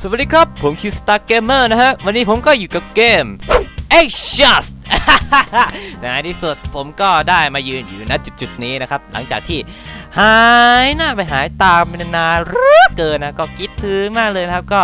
สวัสดีครับ ผมคิสตาร์เกมเมอร์นะฮะ วันนี้ผมก็อยู่กับเกม a s h u s ในที่สุดผมก็ได้มายืนอยู่ณจุดๆนี้นะครับ หลังจากที่หายหน้าไปหายตามไปนานๆเหลือเกินนะ ก็คิดถึงมากเลยนะครับก็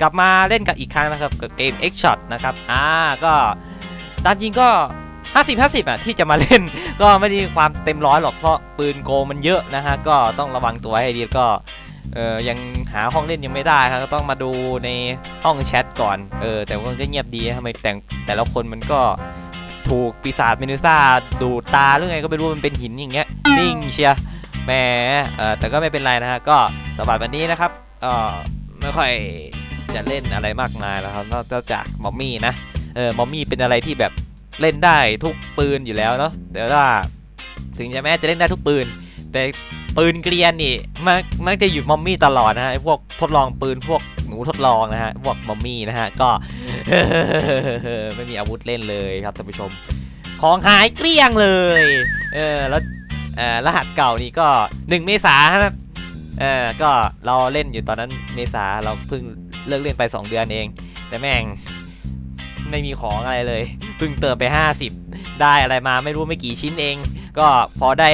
กลับมาเล่นกับอีกครั้งนะครับกับเกม X Shot นะครับอ่าก็ตามจริงก็ 50 50อะที่จะมาเล่น ก็ไม่ได้มีความเต็มร้อยหรอกเพราะปืนโกมันเยอะนะฮะก็ต้องระวังตัวให้ดีก็ เออยังหาห้องเล่นยังไม่ได้ครับก็ต้องมาดูในห้องแชทก่อน เออ แต่ว่ามันก็เงียบดีทำไมแต่งแต่ละคนมันก็ถูกปีศาจเมนูซ่าดูดตาหรือไงก็ไม่รู้มันเป็นหินอย่างเงี้ยนิ่งเชียแหมเออแต่ก็ไม่เป็นไรนะฮะก็สำหรับวันนี้นะครับเออไม่ค่อยจะเล่นอะไรมากมายแล้วครับนอกจากมอมมี่นะเออมอมมี่เป็นอะไรที่แบบเล่นได้ทุกปืนอยู่แล้วเนาะแต่ว่าถึงจะแม้จะเล่นได้ทุกปืน แต่ ปืนเกรียนนี่มักมักจะอยู่มอมมี่ตลอดนะฮะพวกทดลองปืนพวกหนูทดลองนะฮะพวกมอมมี่นะฮะก็ไม่มีอาวุธเล่นเลยครับท่านผู้ชม ของหายเกลี้ยงเลยเออแล้วเออรหัสเก่านี่ก็ 1 เมษาครับเออก็เราเล่นอยู่ตอนนั้นเมษาเราเพิ่งเลิกเล่นไป 2 เดือนเอง แต่แม่งไม่มีของอะไรเลยเพิ่งเติมไป 50 ได้อะไรมาไม่รู้ไม่กี่ชิ้นเอง ก็พอได้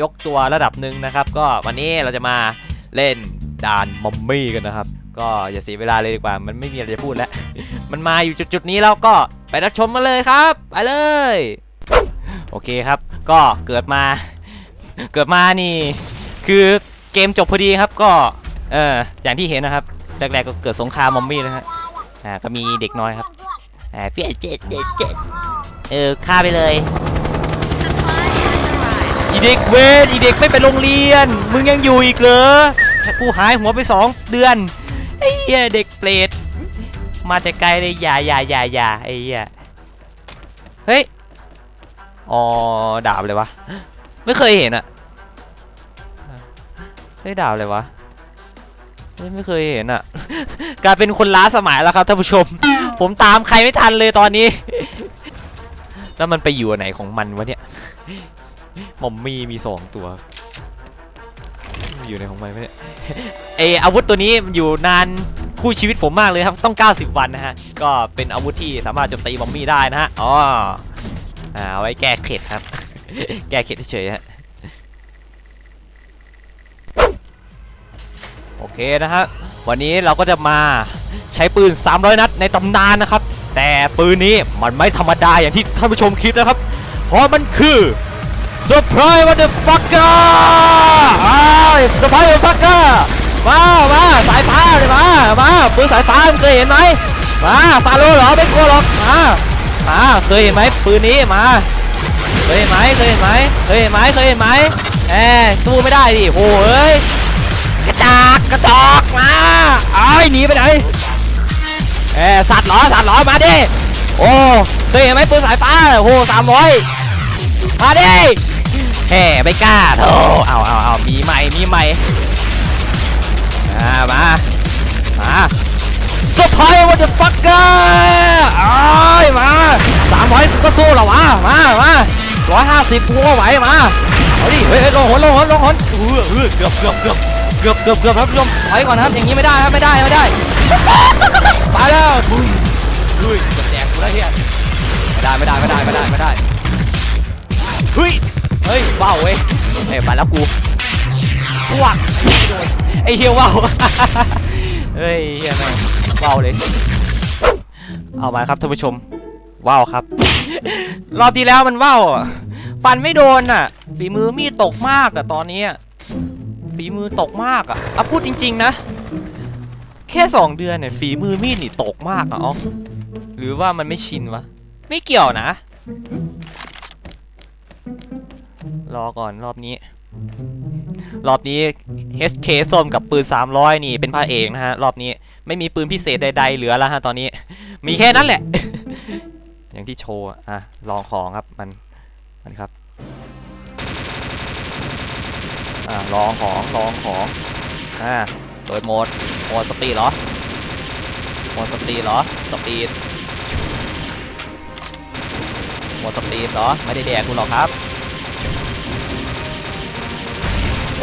ยกตัวระดับหนึ่งนะครับ ก็วันนี้เราจะมาเล่นด่านมอมมี่กันนะครับ ก็อย่าเสียเวลาเลยดีกว่า มันไม่มีอะไรจะพูดแล้ว มันมาอยู่จุดๆนี้แล้วก็ไปรับชมมาเลยครับ ไปเลย โอเคครับ ก็เกิดมา เกิดมานี่ คือเกมจบพอดีครับ ก็ เอออย่างที่เห็นนะครับ แรกๆก็เกิดสงครามมอมมี่นะฮะ อ่า ก็มีเด็กน้อยครับ อ่าเฟียเจ็ดเจ็ดเจ็ดเออฆ่าไปเลย อีเด็กเวนอีเด็กไม่ไปโรงเรียน มึงยังอยู่อีกเหรอกูหายหัวไปสองเดือนไอ้เหี้ยเด็กเปรตมาแต่ไกลเลยอย่าอย่าอย่าอย่าไอ้เหี้ยเฮ้ยอ๋อดาบเลยวะไม่เคยเห็นอะเฮ้ยดาบเลยวะไม่เคยเห็นอะกลายเป็นคนล้าสมัยแล้วครับท่านผู้ชม ผมตามใครไม่ทันเลยตอนนี้ แล้วมันไปอยู่ไหนของมันวะเนี่ย มอมมี่มีสองตัว อยู่ในของมันไหมเนี่ยเอออาวุธตัวนี้มันอยู่นานคู่ชีวิตผมมากเลยครับต้อง 90 วันนะฮะ ก็เป็นอาวุธที่สามารถโจมตีมอมมี่ได้นะฮะอ๋อเอาไว้แก้เข็ดครับ แก้เข็ดเฉยฮะโอเคนะฮะวันนี้เราก็จะมาใช้ปืน 300 นัดในตำนานนะครับ แต่ปืนนี้มันไม่ธรรมดาอย่างที่ท่านผู้ชมคิดนะครับ เพราะมันคือ Surprise what the fucker อ้าว Surprise what the fucker มามาสายฟ้าเลยมามาปืนสายฟ้ามึงเคยเห็นไหมมาฟาโลเหรอไม่กลัวหรอกมามาเคยเห็นไหมปืนนี้มาเคยเห็นไหมเคยเห็นไหมเคยเห็นไหมเคยเห็นไหมแหมสู้ไม่ได้ดิโหเอ้ยกระจากกระจอกมาไอ้ายหนีไปไหนเออสัตว์หรอสัตว์หรอมาดิโอ้เคยเห็นไหมปืนสายฟ้าโอ้โหสามร้อยมาดิ แหมไม่กล้าโธ่เอาเอาเอามีใหม่มีใหม่อ่ามามาสปายวันเดอร์ฟักเกอร์อ้ยมาสามร้อยก็สู้หรอวะมามาร้อยห้าสิบกูก็ไหวมาเอาดิเฮ้ยเฮ้ยลงหนลงหนลงหนเออเออเกือบเกือบเกือบเกือบเกือบเกือบครับผู้ชมถอยก่อนครับอย่างนี้ไม่ได้ครับไม่ได้ไม่ได้ไปแล้วบุ้ยบุ้ยแดกกูแล้วเฮียไม่ได้ไม่ได้ไม่ได้ไม่ได้ไม่ได้เฮ้ย เฮ้ยว้าวเว้ยเฮ้ยไปแล้วกูอ้วกไอเฮียว้าวเฮ้ยเฮียแม่งว้าวเลย เอามาครับท่านผู้ชมว้าวครับ รอบที่แล้วมันว้าวฟันไม่โดนอะ ฝีมือมีดตกมากอะตอนนี้ฝีมือตกมากอะเอาพูดจริง ๆ นะ แค่สองเดือนเนี่ยฝีมือมีดนี่ตกมากอะอ๋อหรือว่ามันไม่ชินวะ ไม่เกี่ยวนะ รอก่อนรอบนี้ รอบนี้ HK ส้มกับปืน 300 นี่เป็นพระเอกนะฮะ รอบนี้ไม่มีปืนพิเศษใดๆเหลือแล้วฮะตอนนี้ มีแค่นั้นแหละ อย่างที่โชว์อะอะลองของครับมันมันครับอ่าลองของลองของอ่าเปิดโหมดโหมดสปีดเหรอโหมดสปีดเหรอสปีดโหมดสปีดเหรอ ไม่ได้แดกคุณหรอกครับ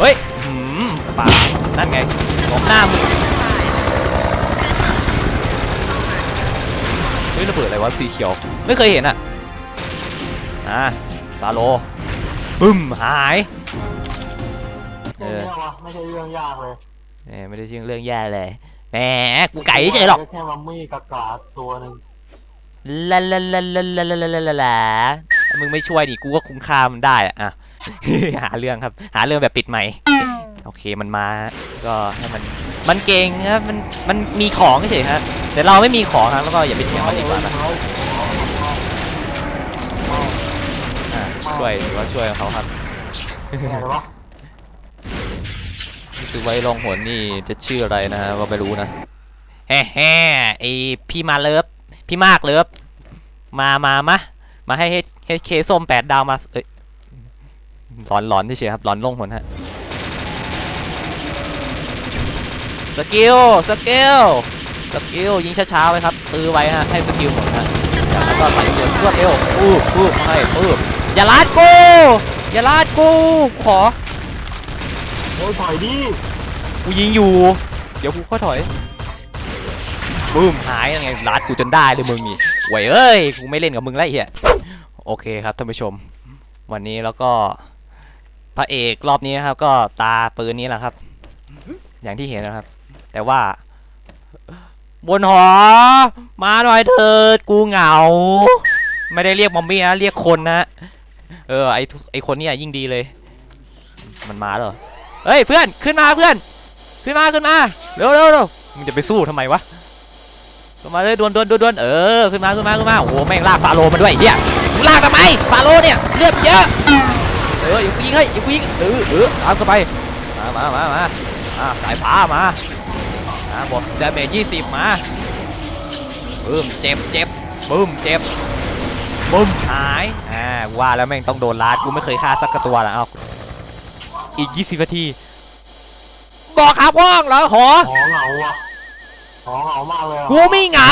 เฮ้ยหืมป่านั่นไงผมหน้ามึงฮ้ยระเบิดอะไรวะสีเขียว ไม่เคยเห็นอะอะฟาโลบึ้มหายเอเอออวะไม่ใช่เรื่องยากเลยแหมไม่ได้ชื่อเรื่องแย่เลยแหมกูไก่เฉยหรอกแค่มัมมี่กากาตัวหนึ่งลาลาลาลาลาลาลาลาลาลามึงไม่ช่วยดิกูก็คุ้มค่ามันได้อะอะ หาเรื่องครับ หาเรื่องแบบปิดใหม่ โอเคมันมา ก็ให้มัน มันเก่งครับ มัน มันมีของเฉยครับ แต่เราไม่มีของครับ แล้วก็อย่าไปเถียงมันดีกว่านะอะช่วยถือว่าช่วยเขาครับอะไรวะซื้อไว้ลองหนนี่จะชื่ออะไรนะฮะก็ไม่รู้นะแฮ่แฮ่ไอพี่มาเลิฟ พี่มากเลิฟ มา มามามาให้เฮเคส้มแปดดาวมาเอ้ย หลอนหลอนเฉยๆครับหลอนลงหนฮะสกิลสกิลสกิลยิงช้าๆไว้ครับตื้อไว้ฮะให้สกิลหมดฮะแล้วก็ใส่ส่วนรวดเร็วปื้บปื้บให้ปื้บอย่าลาดกูอย่าลาดกูขอโอ้ยถอยดิกูยิงอยู่ เดี๋ยวกูค่อยถอยบึ้มหายยังไงลาดกูจนได้เลยมึงนี่ไหวยเอ้ยกูไม่เล่นกับมึงแล้วไอ้เหี้ยโอเคครับท่านผู้ชม วันนี้แล้วก็ พระเอกรอบนี้ครับ ก็ตาปืนนี้แหละครับ อย่างที่เห็นนะครับ แต่ว่า บนหอ มาหน่อยเถิดกูเหงา ไม่ได้เรียกมอมมี่นะเรียกคนนะเออไอไอคนนี้ยิ่งดีเลย มันมาแล้วเหรอเฮ้ยเพื่อนขึ้นมาเพื่อน ขึ้นมาขึ้นมาเร็วเร็วเร็วมึงจะไปสู้ทำไมวะขึ้นมาเลยดวนดวนดวนดนเออขึ้นมาขึ้นมาขึ้นมาโอ้โหแม่งลากฟาโรมาด้วยเฮียลากทำไมฟาโรเนี่ยเลือดเยอะ อออย่ากูยิงให้อย่ากูยิงเออเออตามเข้าไปมามามามาอ่าสายฟ้ามาอ่าบทดาเมจยี่สิบมาบึ้มเจ็บเจ็บบึ้มเจ็บบึ้มหายอ่าว่าแล้วแม่งต้องโดนลาดกูไม่เคยฆ่าสักกระตัวละเอาอีก20นาทีบอกหาว่างเหรอหอหอเหงาอะหอเหงามากเลยอะกูไม่เหงา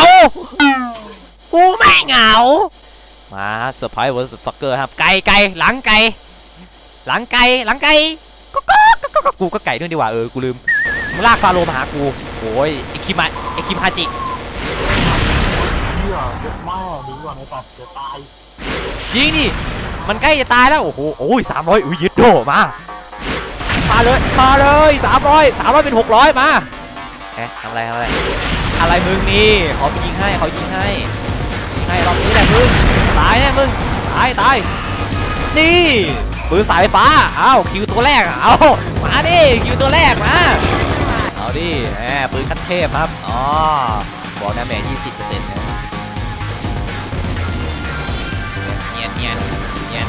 กูไม่เหงา มาเซอร์ไพรส์เวอร์สฟักเกอร์ครับ ไก่ไก่หลังไก่ หลังไก่หลังไก่ก็ก็ก็ก็ก็กูก็ไก่ด้วยดีกว่าเออกูลืมมึงลากฟาโรห์มาหากูโอ้ยไอคิมะไอคิมฮาจิเหี้ยเยอะมากดีกว่าในตัดจะตายยิงดิมันใกล้จะตายแล้วโอ้โหโอ้ยสามร้อยอุ้ยยึดโดมามาเลยมาเลยสามร้อยสามร้อยเป็นหกร้อยมาเอ๊ะทำอะไรทำอะไรอะไรมึงนี่เขาไปยิงให้เขายิงให้ยิงให้รอบนี้แหละมึงตายแน่มึงตายตายนี่ ปืนสายไฟฟ้าเอาคิวตัวแรกเอามาดิคิวตัวแรกมาเอาดิแหมปืนขั้นเทพครับอ๋อบอกนะแม่ยี่สิบเปอร์เซ็นต์นะเนียนเนียนเนียน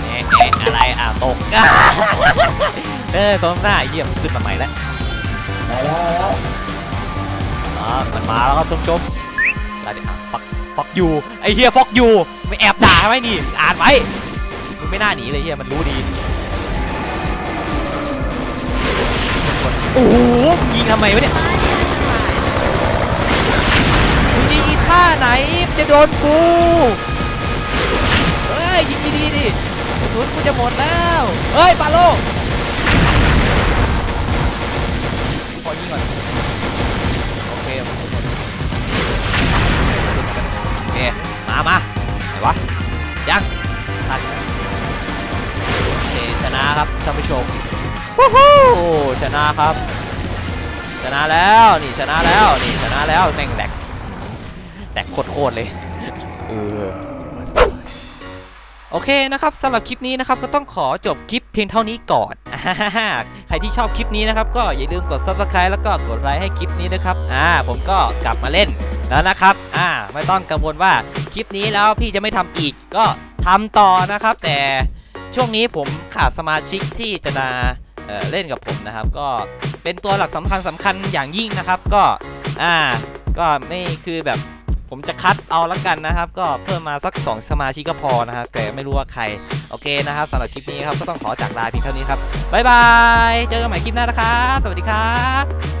เนียนอ๊ะอะไรอะตกเออสมหน้าเยี่ยมขึ้นมาใหม่แล้วอ่ามันมาแล้วครับท่านผู้ชมแล้วเดี๋ยวฟักฟักยูไอเฮียฟักยูไม่แอบด่าไหมนี่อ่านไว้ ไม่น่าหนีเลยเฮียมันรู้ดีโอ้โหยิงทำไมวะเนี่ยมึงยิงอีท่าไหนจะโดนกูเฮ้ยยิงดีๆดิกระสุนกูจะหมดแล้วเฮ้ยปาโลขอยิงก่อนโอเคโอเคโอเคมามาไหนวะยังทัน นะครับท่านผู้ชมวู้ฮู้ชนะครับ ชนะแล้วนี่ชนะแล้วนี่ชนะแล้วแม่งแดกแดกโคตรๆเลยเออโอเคนะครับสำหรับคลิปนี้นะครับก็ต้องขอจบคลิปเพียงเท่านี้ก่อนอ่าใครที่ชอบคลิปนี้นะครับก็อย่าลืมกด subscribe แล้วก็กดไลค์ให้คลิปนี้นะครับอ่าผมก็กลับมาเล่นแล้วนะครับอ่าไม่ต้องกังวลว่าคลิปนี้แล้วพี่จะไม่ทำอีกก็ทำต่อนะครับแต่ ช่วงนี้ผมขาดสมาชิกที่จะมาเเล่นกับผมนะครับ ก็เป็นตัวหลักสำคัญสำคัญอย่างยิ่งนะครับ ก็อ่าก็ไม่คือแบบผมจะคัดเอาละกันนะครับ ก็เพิ่มมาสัก 2 สมาชิกก็พอนะครับ แต่ไม่รู้ว่าใคร โอเคนะครับสำหรับคลิปนี้ครับก็ต้องขอจากลาเพียงเท่านี้ครับบ๊ายบายเจอกันใหม่คลิปหน้านะครับ สวัสดีครับ